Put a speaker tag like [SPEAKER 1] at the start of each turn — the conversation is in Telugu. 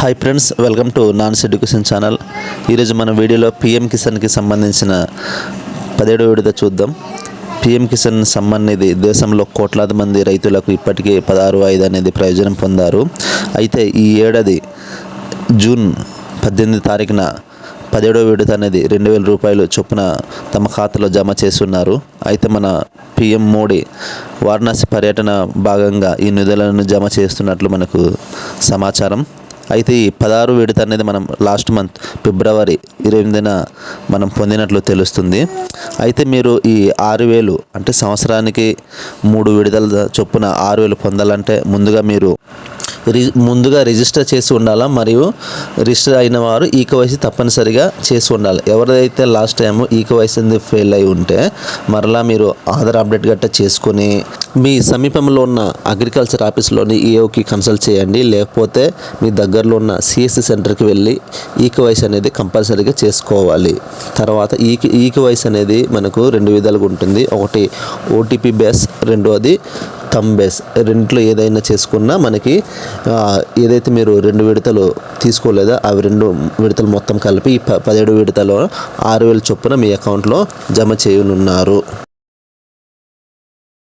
[SPEAKER 1] Hi friends welcome to nans education channel ఈరోజు మన వీడియోలో పిఎం కిసాన్కి సంబంధించిన పదిహేడు విడత చూద్దాం. పిఎం కిసాన్ సమ్మాన్ అనేది దేశంలో కోట్లాది మంది రైతులకు ఇప్పటికే పదహారు ఐదు అనేది ప్రయోజనం పొందారు. అయితే ఈ ఏడాది జూన్ పద్దెనిమిది తారీఖున పదిహేడవ విడత అనేది రెండు వేల రూపాయలు చొప్పున తమ ఖాతాలో జమ చేస్తున్నారు. అయితే మన పిఎం మోడీ వారణాసి పర్యటన భాగంగా ఈ నిధులను జమ చేస్తున్నట్లు మనకు సమాచారం. అయితే ఈ పదహారు విడత అనేది మనం లాస్ట్ మంత్ ఫిబ్రవరి ఇరవై ఎనిమిదిన మనం పొందినట్లు తెలుస్తుంది. అయితే మీరు ఈ ఆరు వేలు అంటే సంవత్సరానికి మూడు విడుదల చొప్పున ఆరు వేలు పొందాలంటే ముందుగా మీరు ముందుగా రిజిస్టర్ చేసి ఉండాలా? మరియు రిజిస్టర్ అయిన వారు ఈకేవైసీ తప్పనిసరిగా చేసి ఉండాలి. ఎవరైతే లాస్ట్ టైం ఈకేవైసీ అనేది ఫెయిల్ అయి ఉంటే మరలా మీరు ఆధార్ అప్డేట్ గట్ట చేసుకొని మీ సమీపంలో ఉన్న అగ్రికల్చర్ ఆఫీస్లోని ఈఓకి కన్సల్ట్ చేయండి. లేకపోతే మీ దగ్గరలో ఉన్న సిఎస్సి సెంటర్కి వెళ్ళి ఈకేవైసీ అనేది కంపల్సరీగా చేసుకోవాలి. తర్వాత ఈ ఈకేవైసీ అనేది మనకు రెండు విధాలుగా ఉంటుంది. ఒకటి ఓటీపీ బేస్ రెండోది తంబేస్ బేస్ రెంట్లో ఏదైనా చేసుకున్నా మనకి ఏదైతే మీరు రెండు విడతలు తీసుకోలేదో అవి రెండు విడతలు మొత్తం కలిపి ఈ ప- పదిహేడు విడతలో ఆరు వేల చొప్పున మీ అకౌంట్లో జమ చేయనున్నారు.